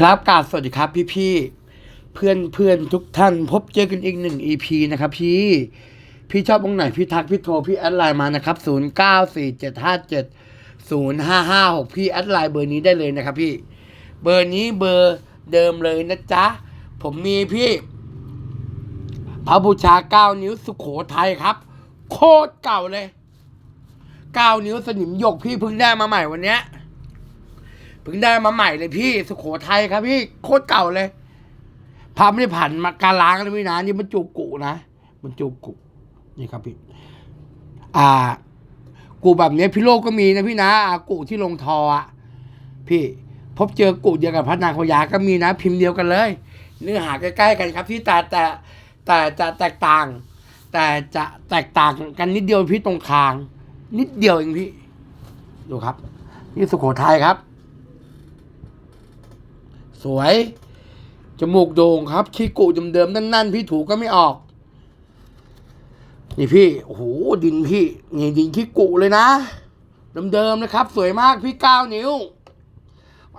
ครับกาบสวัสดีครับพี่พี่เพื่อนเพื่อนทุกท่าน พบเจอกันอีกหนึ่ง EP นะครับพี่พี่ชอบตรงไหนพี่ทักพี่โทรพี่แอดไลน์มานะครับ0 9 4 7 5 7 0 5 5 6พี่แอดไลน์เบอร์นี้ได้เลยนะครับพี่ เบอร์นี้เบอร์เดิมเลยนะจ๊ะ ผมมีพี่ พระบูชา9นิ้วสุขโขทัยครับ โคตรเก่าเลย9นิ้วสนิมหยกพี่เพิ่งได้มาใหม่วันเนี้ย พิ่งได้มาใหม่เลยพี่ สุโขทัยครับพี่โคตรเก่าเลยพาไม่ได้ผ่านมาการล้างเลยพี่นะนี่มันจูกุนะมันจูกุนี่ครับพี่อ่า กูแบบนี้พี่โลกก็มีนะพี่นะอากูที่ลงทออะพี่ พบเจอกูเดียวกับพระนางพญาก็มีนะ พิมพ์เดียวกันเลย เนื้อหาใกล้ๆกันครับพี่แต่แต่แต่จะแตกต่าง แต่จะแตกต่างกันนิดเดียวพี่ตรงคาง นิดเดียวเองพี่ ดูครับ นี่สุโขทัยครับ สวย จมูกโด่งครับขี้กุเดิมนั่นๆ พี่ถูก็ไม่ออก นี่พี่โอ้โหดินพี่ นี่ดินขี้กุเลยนะเดิมๆนะครับ สวยมากพี่เก้านิ้ว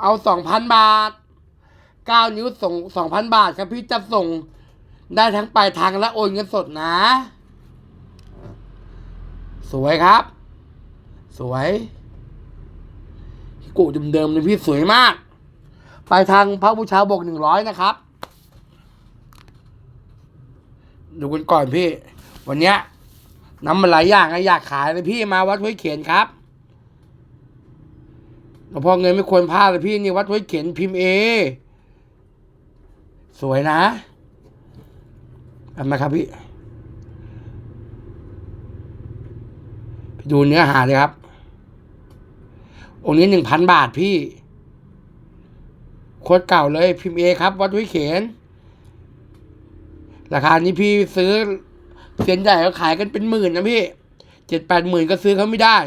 เอาสองพันบาทเก้านิ้วส่งสองพันบาทครับพี่จะส่งได้ทั้งปลายทางและโอนเงินสดนะ สวยครับ สวยขี้กุเดิมๆเลยพี่สวยมาก ไปทางพระบูชาบกหนึ่งร้อยนะครับ ดูกันก่อนพี่ วันเนี้ยน้ำมันหลายอย่างอะอยากขายเลยพี่มาวัดห้วยเขียนครับหลวงพ่อเงินไม่ควรพลาดเลยพี่นี่วัดห้วยเขียนพิมพ์เอสวยนะทำไหมครับพี่ดูเนื้อหาเลยครับ องค์นี้หนึ่งพันบาทพี่ คตรเก่าเลยพิมพ์เอครับ วัดวิเขน ราคานี้พี่ซื้อเซียนใหญ่เขาขายกันเป็นหมื่นนะพี่เจ็ดแปดหมื่นก็ซื้อเขาไม่ได้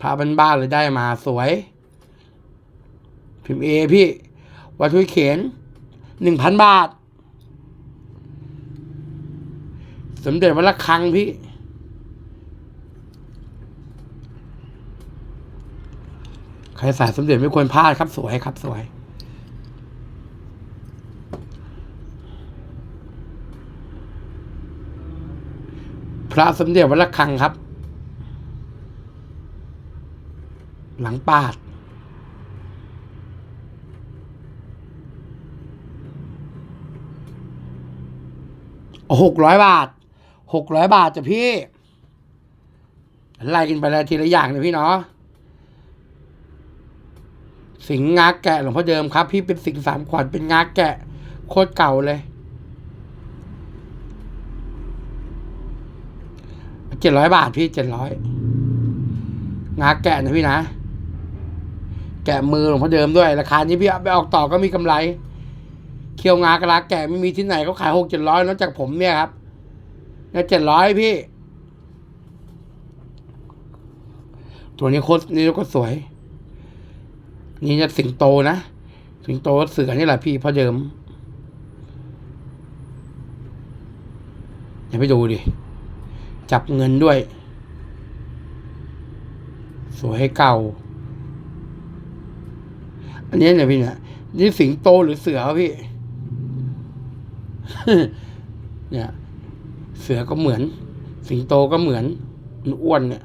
พาบ้านบ้านๆเลยได้มาสวย พิมพ์เอพี่ วัดวิเขนหนึ่งพันบาท สมเด็จวัดระฆังพี่ ใครสายสมเด็จไม่ควรพลาดครับสวยครับสวยพระสมเด็จวัดระฆังครับ หลังปาดหกร้อยบาทหกร้อยบาทจ้ะพี่ไล่กันไปแล้วทีละอย่างเลยพี่เนาะ สิงห์งาแกะหลวงพ่อเดิมครับ พี่เป็นสิงสามขวัญเป็นงาแกะ โคตรเก่าเลยเจ็ดร้อยบาทพี่เจ็ดร้อยงาแกะนะพี่นะ แกะมือหลวงพ่อเดิมด้วย ราคานี้พี่ไปออกต่อก็มีกำไร เคี่ยวงากระลาแกะไม่มีที่ไหนเขาขายหกเจ็ดร้อยนอกจากผมเนี่ยครับเนี่ยเจ็ดร้อยพี่ ตัวนี้โคตรนี่ก็สวย นี่จะสิงโตนะ สิงโตเสือนี่แหละพี่พ่อเดิมอย่าไปดูดิ จับเงินด้วย สวยให้เก่า อันนี้เนี่ยพี่เนี่ยนี่สิงโตหรือเสือพี่ เนี่ย เสือก็เหมือน สิงโตก็เหมือนอ้วนเนี่ย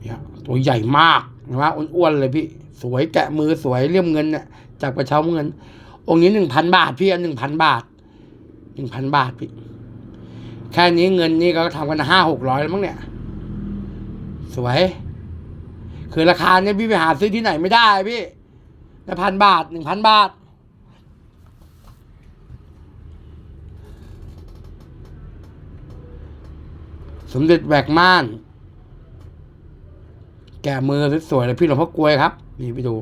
เนี่ย ตัวใหญ่มาก นะอ้วนๆเลยพี่ สวยแกะมือสวยเลี่ยมเงินเนี่ยจากกระเช้าเงิน องค์นี้หนึ่งพันบาทพี่อันหนึ่งพันบาทหนึ่งพันบาทพี่ แค่นี้เงินนี่ก็ทำกันห้าหกร้อยแล้วมั้งเนี่ย สวย คือราคาเนี่ยพี่ไปหาซื้อที่ไหนไม่ได้พี่ละพันบาทหนึ่งพันบาทสมเด็จแหวกม่าน แกะมือสวยๆเลยพี่หลวงพ่อกลวยครับ นี่ไปดู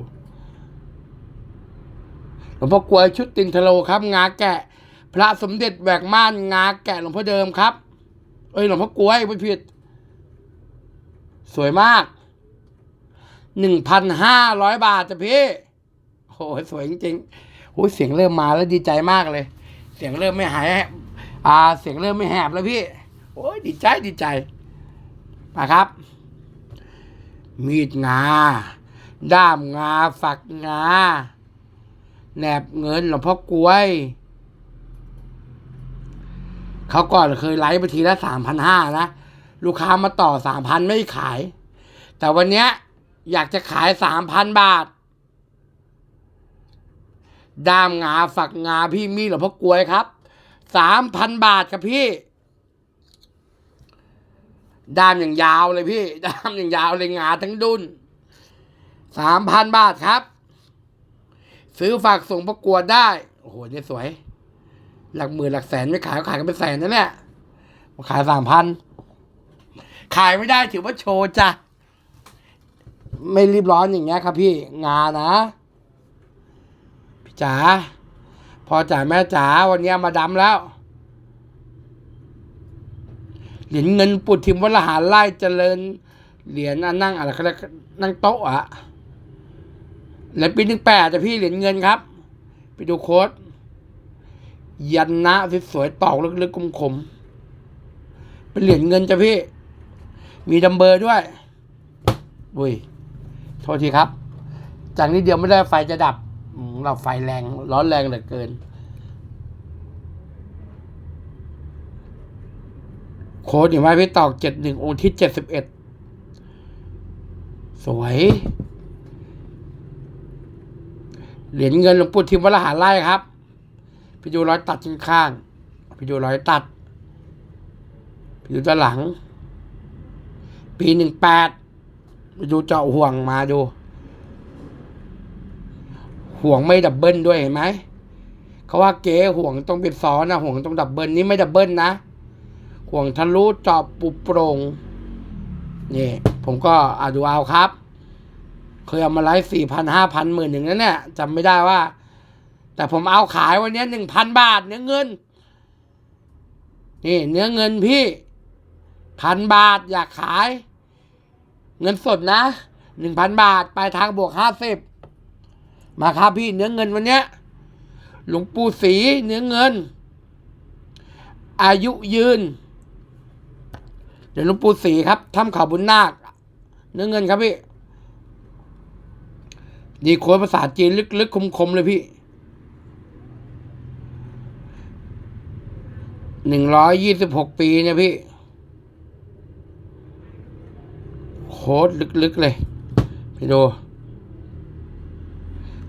หลวงพ่อกลวยชุดตินทะโลครับ งาแกะ พระสมเด็จแหวกม่านงาแกะหลวงพ่อเดิมครับ เอ้ยหลวงพ่อกลวยไม่ผิด สวยมากหนึ่งพันห้าร้อยบาทจ้ะพี่โอ้สวยจริงๆโอ้เสียงเริ่มมาแล้วดีใจมากเลย เสียงเริ่มไม่หายอ่า เสียงเริ่มไม่แหบแล้วพี่ โอ้ยดีใจดีใจมาครับ มีดงา ด้ามงา ฝักงา แหนบเงินหลวงพ่อกล้วย เขาก่อนเคยไลฟ์ไปทีละสามพันห้านะ ลูกค้ามาต่อสามพันไม่ขาย แต่วันเนี้ยอยากจะขายสามพันบาท ด้ามงา ฝักงาพี่มีหลวงพ่อกล้วยครับสามพันบาทครับพี่ ด้ามอย่างยาวเลยพี่ ด้ามอย่างยาวเลยงาทั้งดุนสามพันบาทครับ ซื้อฝากส่งประกวดได้ โอ้โหนี่สวย หลักหมื่นหลักแสนไม่ขายก็ขายกันเป็นแสนนั่นแหละขายสามพันขายไม่ได้ถือว่าโชว์จ้ะ ไม่รีบร้อนอย่างเงี้ยครับพี่งานะ พี่จ๋าพ่อจ๋าแม่จ๋าวันนี้มาดำแล้ว เหรียญเงินปุถิมวรหารไล่เจริญ เหรียญนั่งอะไรเขาเรียกนั่งโต๊ะอะเหรียญปีหนึ่งแปดแต่พี่เหรียญเงินครับ ไปดูโค้ดยันนะสวยๆตอกลึกๆคมๆเป็นเหรียญเงินจ้ะพี่ มีดัมเบอร์ด้วยอุ้ยโทษทีครับ จากนี้เดียวไม่ได้ไฟจะดับเราไฟแรงร้อนแรงเหลือเกิน ค้ดเห็นไหมพี่ตอกเจ็ดหนึ่งองค์ที่เจ็ดสิบเอ็ดสวย เหรียญเงินหลวงปู่ทิมวรหาไล่ครับ ไปดูรอยตัดข้างๆไปดูรอยตัดไปดูด้านหลัง ปีหนึ่งแปดไปดูเจาะห่วงมาดู ห่วงไม่ดับเบิลด้วยเห็นไหมเขาว่าเก๋ห่วงต้องเป็นซ้อนนะห่วงต้องดับเบิลนี่ไม่ดับเบิลนะ ห่วงทะลุจาะปุโปรงนี่ ผมก็อาดูเอาครับ เคยเอามาไลฟ์สี่พันห้าพันหมื่นหนึ่งนั่นเนี่ยจำไม่ได้ว่า แต่ผมเอาขายวันนี้หนึ่งพันบาทเนื้อเงิน นี่ เนื้อเงินพี่พันบาทอยากขาย เงินสดนะหนึ่งพันบาทปลายทางบวกห้าสิบมาครับพี่เนื้อเงินวันเนี้ยหลวงปู่ศรีเนื้อเงิน อายุยืน เดี๋ยวลวงปูสีครับถ้ำเขาบุญนาค เนื้อเงินครับพี่นี่โค้ดภาษาจีนลึกๆคมๆเลยพี่หนึ่งร้อยยี่สิบหกปีเนี่ยพี่ โค้ดลึกๆเลยไปดู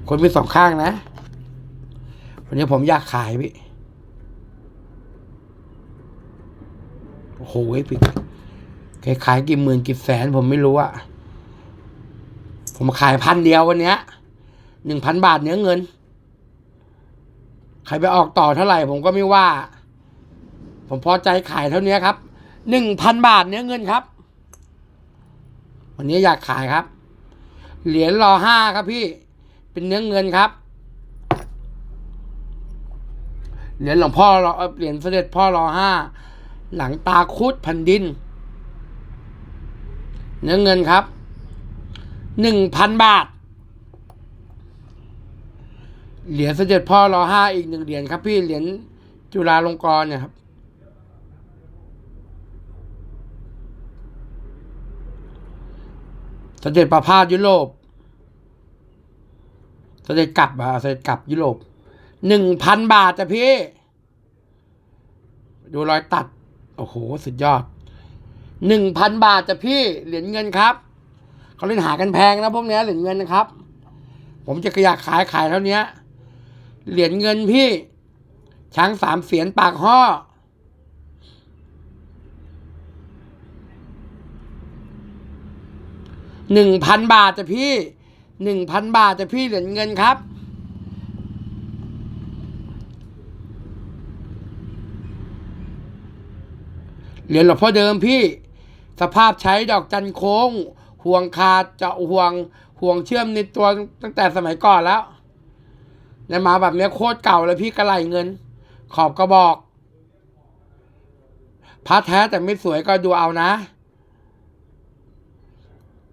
คนมีสองข้างนะ วันนี้ผมอยากขายพี่ โอ้โหพี่ แกขายกี่หมื่นกี่แสนผมไม่รู้อะผมขายพันเดียววันเนี้ยหนึ่งพันบาทเนื้อเงิน ใครไปออกต่อเท่าไหร่ ผมก็ไม่ว่า ผมพอใจขายเท่านี้ครับหนึ่งพันบาทเนื้อเงินครับ วันนี้อยากขายครับ เหรียญรอห้าครับพี่ เป็นเนื้อเงินครับเหรียญหลวงพ่อรอเอ่อเหรียญเสด็จพ่อรอห้าหลังตาคุดแผ่นดิน เนื้อเงินครับหนึ่งพันบาท เหรียญเสด็จพ่อรอห้าอีกหนึ่งเหรียญครับพี่เหรียญจุฬาลงกรณ์เนี่ยครับเสด็จประพาสยุโรปเสด็จกลับอะเสด็จกลับยุโรปหนึ่งพันบาทจ้ะพี่ ดูรอยตัด โอ้โห สุดยอด หนึ่งพันบาทจะพี่เหรียญเงินครับเขาเล่นหากันแพงนะพวกเนี้ยเหรียญเงินนะครับ ผมจะอยากขายขายเท่านี้เหรียญเงินพี่ ช้างสามเสียนปากห่อหนึ่งพันบาทจะพี่หนึ่งพันบาทจะพี่เหรียญเงินครับเหรียญหลวงพ่อเดิมพี่ สภาพใช้ดอกจันโค้ง ห่วงคาเจาะห่วง ห่วงเชื่อมในตัวตั้งแต่สมัยก่อนแล้วเนี่ยมาแบบเนี้ยโคตรเก่าเลยพี่กระไหลเงิน ขอบกระบอกพระแท้แต่ไม่สวยก็ดูเอานะ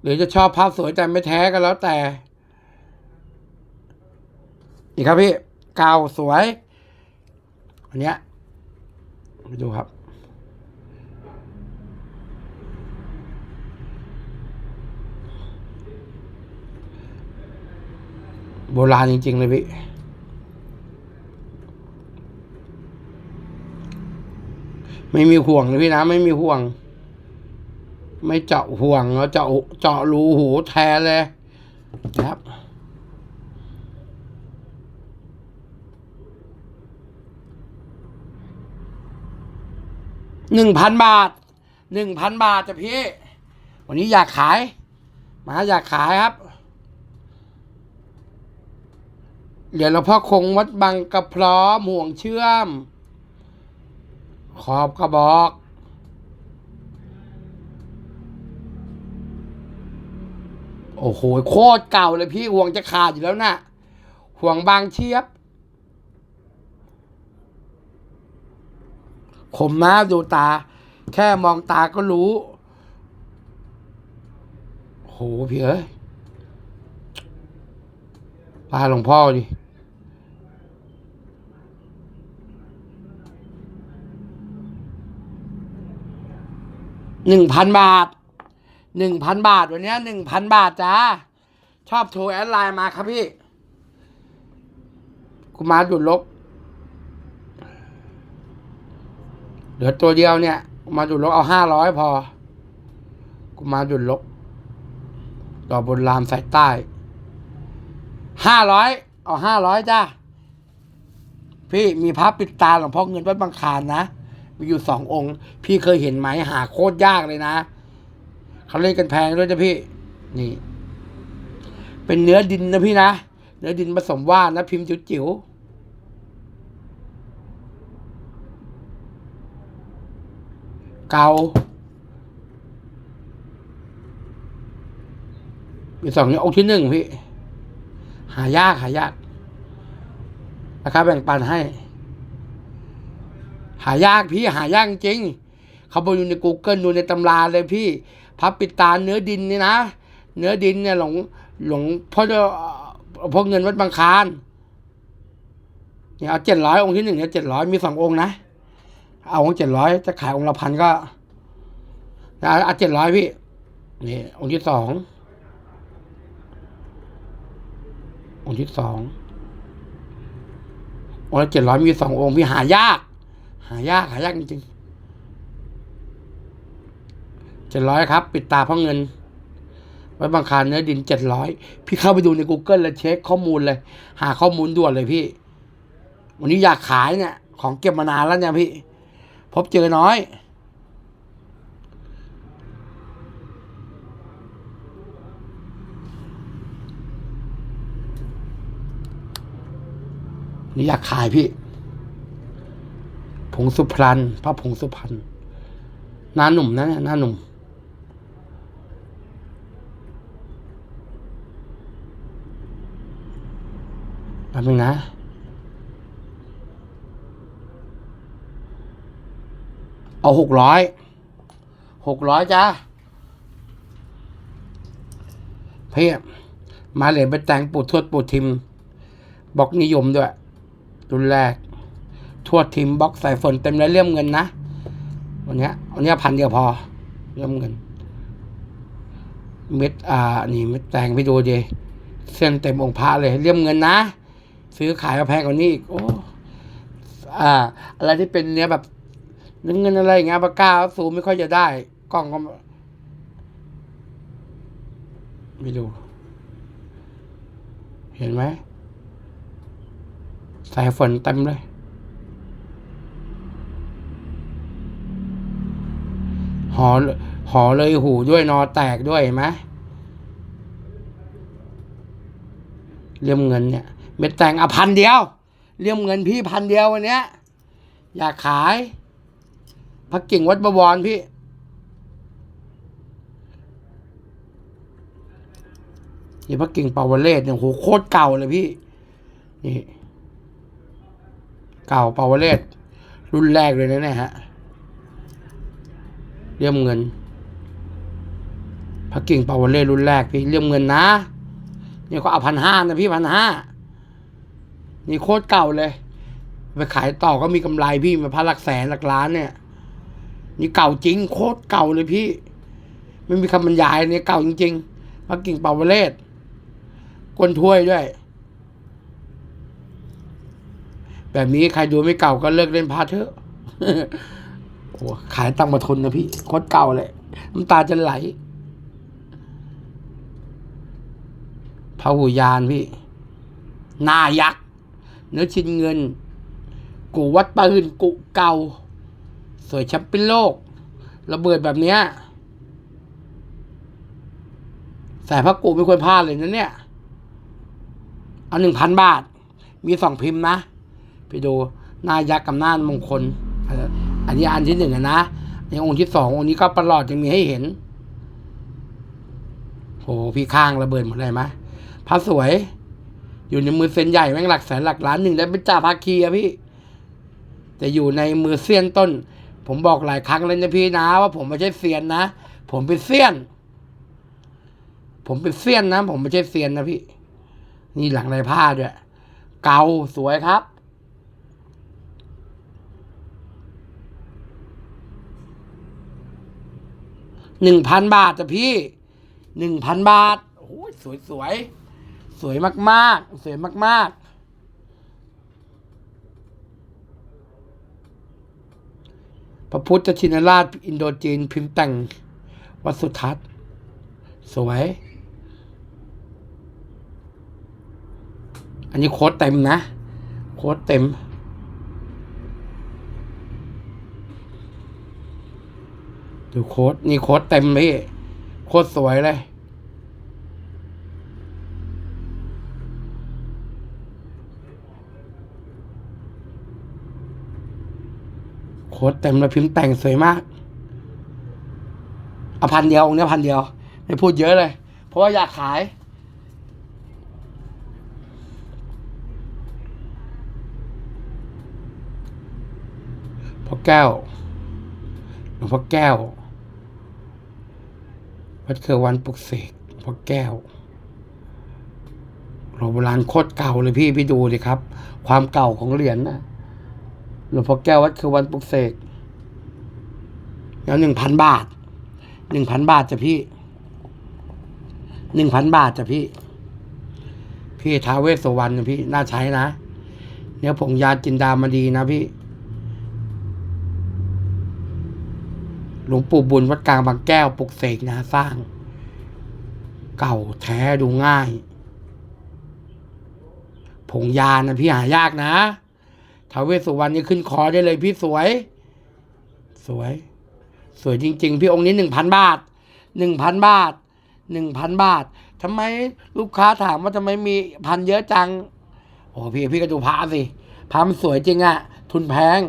หรือจะชอบภาพสวยแต่ไม่แท้ก็แล้วแต่นี่ครับพี่เก่าสวยอันเนี้ยไปดูครับ โบราณจริง ๆ เลยพี่ไม่มีห่วงเลยพี่นะ ไม่มีห่วง ไม่เจาะห่วงแล้วเจาะเจาะรูหูแทนเลยนะครับ หนึ่งพันบาท หนึ่งพันบาทจ้ะพี่ วันนี้อยากขาย มาอยากขายครับ เหรียญหลวงพ่อคงวัดบางกระพร้อมห่วงเชื่อม ขอบกระบอกโอ้โหโคตรเก่าเลยพี่ห่วงจะขาดอยู่แล้วนะ่ะห่วงบางเชียบคมมากดูตา แค่มองตาก็รู้โหพี่เอ้ยพาหลวงพ่อดิ หนึ่งพันบาทหนึ่งพันบาทวันนี้หนึ่งพันบาทจ้าชอบโทรแอดไลน์มาครับพี่กูมาดุดลบเหลือตัวเดียวเนี่ยกูมาดุดลบเอาห้าร้อยพอ กูมาดุดลบต่อบนรามสายใต้ห้าร้อยเอาห้าร้อยจ้าพี่มีพระปิดตาหลวงพ่อเงินวัดบางคานนะ มีอยู่สององค์ พี่เคยเห็นไหมหาโคตรยากเลยนะเขาเล่นกันแพงด้วยนะพี่ นี่ เป็นเนื้อดินนะพี่นะ เนื้อดินผสมว่านนะพิมพ์จิ๋วๆเกามีสองนี้องค์ที่หนึ่งพี่ หายากหายากราคาแบ่งปันให้ หายากพี่หายากจริงเขาไปดูใน Google ดูในตำราเลยพี่พับปิดตาเนื้อดินนี่นะ เนื้อดินเนี่ยหลงหลงพ่อเจ้าพ่อเงินวัดบางคานเนี่ยเอาเจ็ดร้อยองค์ที่หนึ่งเนี่ยเจ็ดร้อยมีสององค์นะ เอาองค์เจ็ดร้อยจะขายองค์ละพันก็เอาเจ็ดร้อยพี่นี่องค์ที่สององค์ที่สององค์ละเจ็ดร้อยมีสององค์พี่หายาก หายากหายากจริงเจ็ดร้อยครับ ปิดตาเพราะเงิน ไว้บางคารเนื้อดินเจ็ดร้อยพี่เข้าไปดูใน Google แล้วเช็คข้อมูลเลย หาข้อมูลด่วนเลยพี่ วันนี้อยากขายเนี่ย ของเก็บมานานแล้วเนี่ยพี่ พบเจอน้อยนี่อยากขายพี่ ผงสุพรรณพระผงสุพรรณหน้าหนุ่มนะเนี่ยหน้าหนุ่มแป๊บนึงนะ เอาหกร้อยหกร้อยจ้าเพียบมาเหรียญไปแต่งปูดทวดปูดทิม บอกนิยมด้วย รุ่นแรก ทั่วทิมบล็อกใส่ฝนเต็มแล้วเลี่ยมเงินนะ วันนี้วันนี้พันเดียวพอเลี่ยมเงิน เม็ดอ่า นี่เม็ดแตงไปดูดิเส้นเต็มองค์พระเลยเลี่ยมเงินนะ ซื้อขายก็แพงกว่านี้อีกโอ้อ่า อะไรที่เป็นเนี้ยแบบเงินเงินอะไรอย่างเงี้ยปากกาสูงไม่ค่อยจะได้ กล้องก็ไม่ดูเห็นไหมสายฝนเต็มเลย หอหอเลยหูด้วยนอแตกด้วยเห็นไหมเลี่ยมเงินเนี่ย เม็ดแตงอะพันเดียว เลี่ยมเงินพี่พันเดียววันเนี้ย อยากขายพักกิ่งวัดบวรพี่นี่พักกิ่งเปาวเลศเนี่ยโหโคตรเก่าเลยพี่ นี่ เก่าเปาวเลศรุ่นแรกเลยนะเนี่ยฮะ เลี่ยมเงินพักกิ่งเปาวเลศรุ่นแรกพี่เลี่ยมเงินนะนี่ก็เอาพันห้านะพี่พันห้านี่โคตรเก่าเลย ไปขายต่อก็มีกำไรพี่มาพันหลักแสนหลักล้านเนี่ย นี่เก่าจริง โคตรเก่าเลยพี่ ไม่มีคำบรรยายเนี่ยเก่าจริงๆพักกิ่งเปาวเลศก้นถ้วยด้วย แบบนี้ใครดูไม่เก่าก็เลิกเล่นพาเถอะ โอ้ขายตังมาทนนะพี่โคตรเก่าเลยน้ำตาจะไหลพระหูยานพี่หน้ายักษ์เนื้อชินเงิน กูวัดปืนกูเก่า สวยแชมป์เป็นโลก ระเบิดแบบเนี้ยใส่พระกูไม่ควรพลาดเลยนะเนี่ย เอาหนึ่งพันบาท มีสองพิมพ์นะ ไปดูหน้ายักษ์กับหน้ามงคล อันนี้อันที่หนึ่งนะในองค์ที่สององค์นี้ก็ประหลอดยังมีให้เห็นโหพี่ข้างระเบิดหมดเลยไหมพระสวย อยู่ในมือเซนใหญ่แม่งหลักแสนหลักล้านหนึ่งแล้วเป็นจ่าภาคีอะพี่ แต่อยู่ในมือเซียนต้น ผมบอกหลายครั้งแล้วนะพี่นะ ว่าผมไม่ใช่เซียนนะ ผมเป็นเซียน ผมเป็นเซียนนะ ผมไม่ใช่เซียนนะพี่ นี่หลังลายผ้าด้วย เกาสวยครับ หนึ่งพันบาทจ้ะพี่หนึ่งพันบาทโอ้ยสวยสวยสวยมาก ๆ สวยมาก ๆ พระพุทธชินราชอินโดจีนพิมพ์แต่ง วัดสุทัศน์ สวย อันนี้โค้ดเต็มนะ โค้ดเต็ม ดูโค้ดนี่โค้ดเต็มพี่โค้ดสวยเลย โค้ดเต็มแล้วพิมพ์แต่งสวยมากอพันเดียวองค์เนี้ยพันเดียว ไม่พูดเยอะเลย เพราะว่าอยากขายพ่อแก้วหลวงพ่อแก้ว วัดเครือวันปลุกเสกพ่อแก้วหลวงโบราณโคตรเก่าเลยพี่พี่ดูดิครับ ความเก่าของเหรียญนะหลวงพ่อแก้ววัดคือวันปลุกเสกแล้วหนึ่งพันบาทหนึ่งพันบาทจ้ะพี่หนึ่งพันบาทจ้ะพี่ พี่ท้าเวสสวรรณนะพี่ น่าใช้นะ เนี่ยผงยาจินดามาดีนะพี่ หลวงปู่บุญวัดกลางบางแก้วปลุกเสกนะสร้าง เก่าแท้ดูง่าย ผงยานะพี่หายากนะท้าเวสุวรรณนี่ขึ้นคอได้เลยพี่สวย สวย สวยจริง ๆ พี่องค์นี้หนึ่งพันบาทหนึ่งพันบาทหนึ่งพันบาททำไมลูกค้าถามว่าทำไมมีพันเยอะจัง โอ้พี่พี่ก็ดูพระสิพระมันสวยจริงอะทุนแพง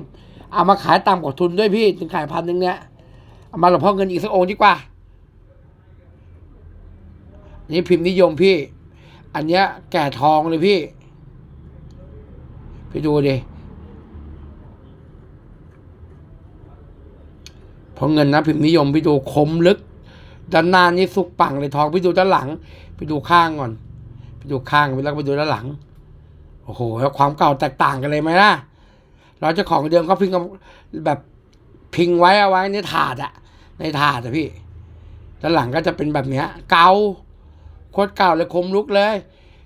เอามาขายต่ำกว่าทุนด้วยพี่ถึงขายพันหนึ่งเนี้ย เอามาหลวงพ่อเงินอีกสักองค์ดีกว่า นี่พิมพ์นิยมพี่ อันเนี้ยแก่ทองเลยพี่พี่ดูดิพราะเงินนะพิมพ์นิยมพี่ดูคมลึก ด้านหน้านี่สุกปังเลยทองพี่ดูด้านหลังพี่ดูข้างก่อนพี่ดูข้างไปแล้วไปดูด้านหลัง โอ้โหแล้วความเก่าแตกต่างกันเลยไหมล่ะเราเจ้าของเดิมเขาพิงกับแบบพิงไว้เอาไว้ในถาดอะ ในถาดอะพี่ด้านหลังก็จะเป็นแบบเนี้ย เก่าโคตรเก่าเลยคมลุกเลย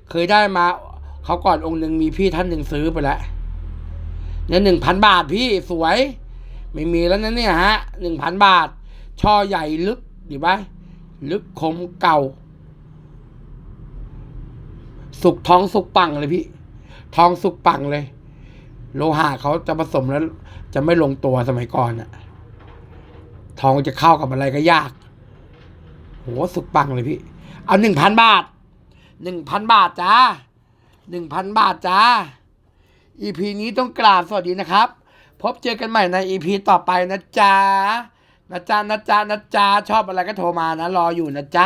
เคยได้มาเขาก่อนองค์หนึ่งมีพี่ท่านหนึ่งซื้อไปแล้วเนี่ยหนึ่งพันบาทพี่สวย ไม่มีแล้วนะเนี่ยฮะหนึ่งพันบาท ช่อใหญ่ลึกดีไหมลึกคมเก่า สุกท้องสุกปังเลยพี่ ทองสุกปังเลย โลหะเขาจะผสมแล้ว จะไม่ลงตัวสมัยก่อนอะ ทองจะเข้ากับอะไรก็ยากโหสุดปังเลยพี่ เอาหนึ่งพันบาทหนึ่งพันบาทจ้าหนึ่งพันบาทจ้าอีพีนี้ต้องกราบสวัสดีนะครับ พบเจอกันใหม่ในอีพีต่อไปนะจ๊ะนะจ๊ะนะจ๊ะนะจ๊ะชอบอะไรก็โทรมานะ รออยู่นะจ๊ะ